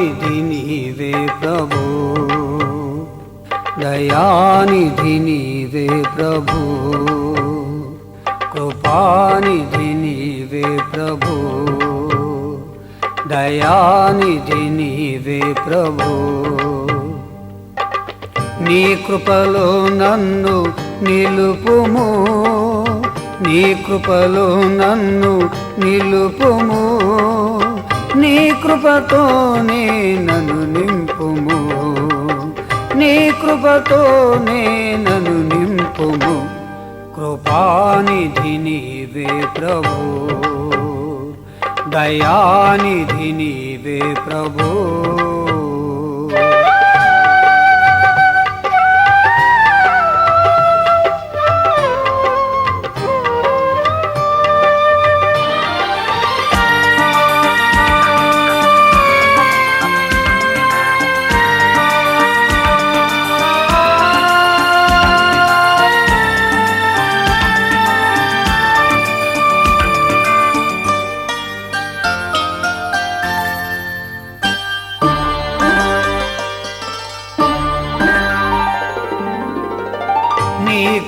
దయానిధి నీవే ప్రభు. దయానిధి నీవే ప్రభు. కృపానిధి నీవే ప్రభు. దయానిధి నీవే ప్రభు. నీ కృపలో నన్ను నిలుపుము. నీ కృపలో నన్ను నిలుపుము. నీ కృపతోనే నన్ను నింపుము. నీ కృపతోనే నన్ను నింపుము. కృపానిధి నీవే ప్రభు. దయానిధి నీవే ప్రభో.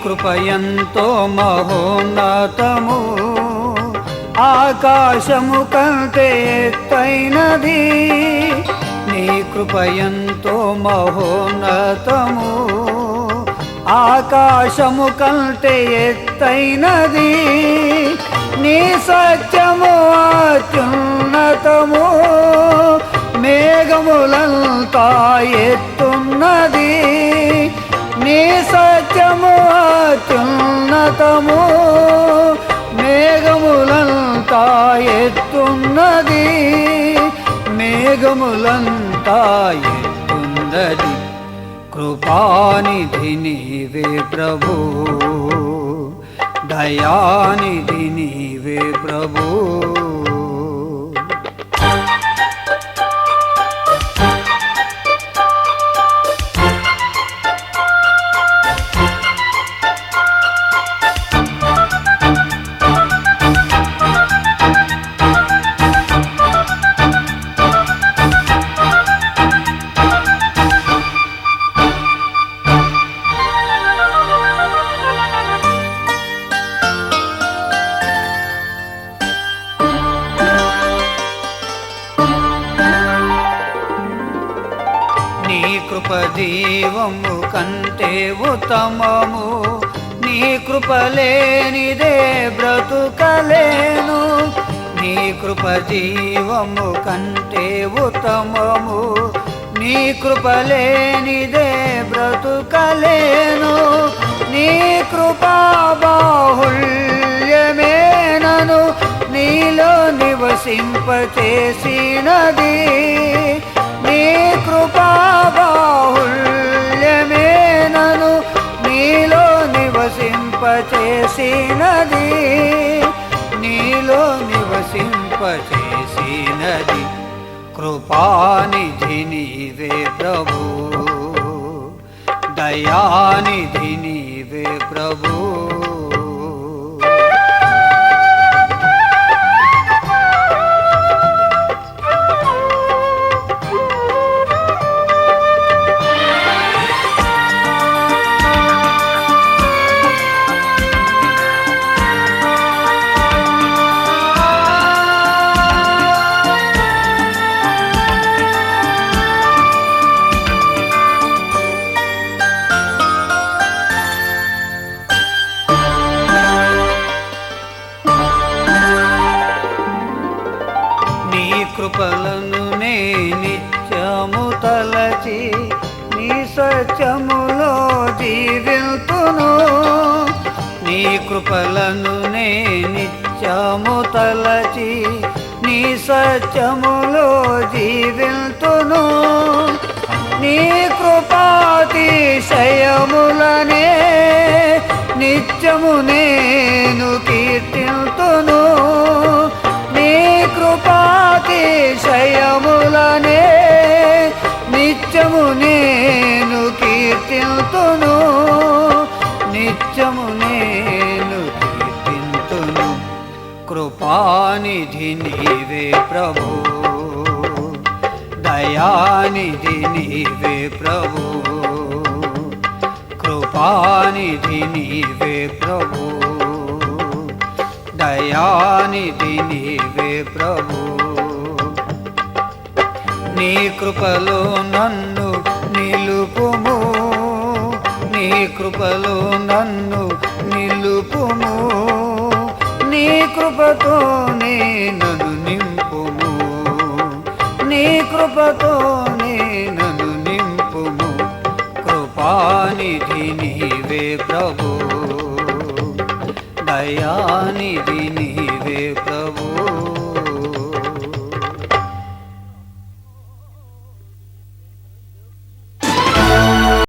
కృపయంతో మహోన్నతము. ఆకాశము కంటే ఎత్తైనది. నీ కృపయంతో మహోన్నతము. ఆకాశము కంటే ఎత్తైనది. నీ సత్యము అత్యున్నతము. మేఘములంతా ఎత్తున్నది సత్యము అత్యున్నతము మేఘములంతా ఎత్తున్నది మేఘములంతా ఎత్తున్నది. కృపానిధి నీవే ప్రభు దయానిధి నీవే ప్రభు. కృపదీవము కంటే ఉత్తమము. నీ కృపలేనిదే బ్రతుకలేను. నీ కృపజీవము కంటే ఉత్తమము. నీ కృపలేనిదే బ్రతుకలేను. నీ కృపా బాహుల్యమే నీలో నివసింపచేసినది. నీ కృపా నివసింపచేసినది. నీలో నివసింపచేసినది. కృపానిధి నీవే ప్రభు. దయానిధి నీవే ప్రభు. సత్యము తలచి నీ సత్యములో జీవిల్తును నీ కృపలను నే నిత్యము తలచి నీ సత్యములో జీవిల్తును నీ కృపాతిశయములనే నిత్యము నేను దయానిధి నీవే ప్రభు. దయానిధి నీవే ప్రభు. కృపానిధి నీవే ప్రభు. దయానిధి నీవే ప్రభు. నీ కృపలో నన్ను నిలుపుము. నీ కృపలో నన్ను నిలుపుము. నీ కృపతో నన్ను నింపుము. నీ కృపతో నన్ను నింపుము. కృపానిధి నీవే ప్రభు. దయానిధి నీవే ప్రభు.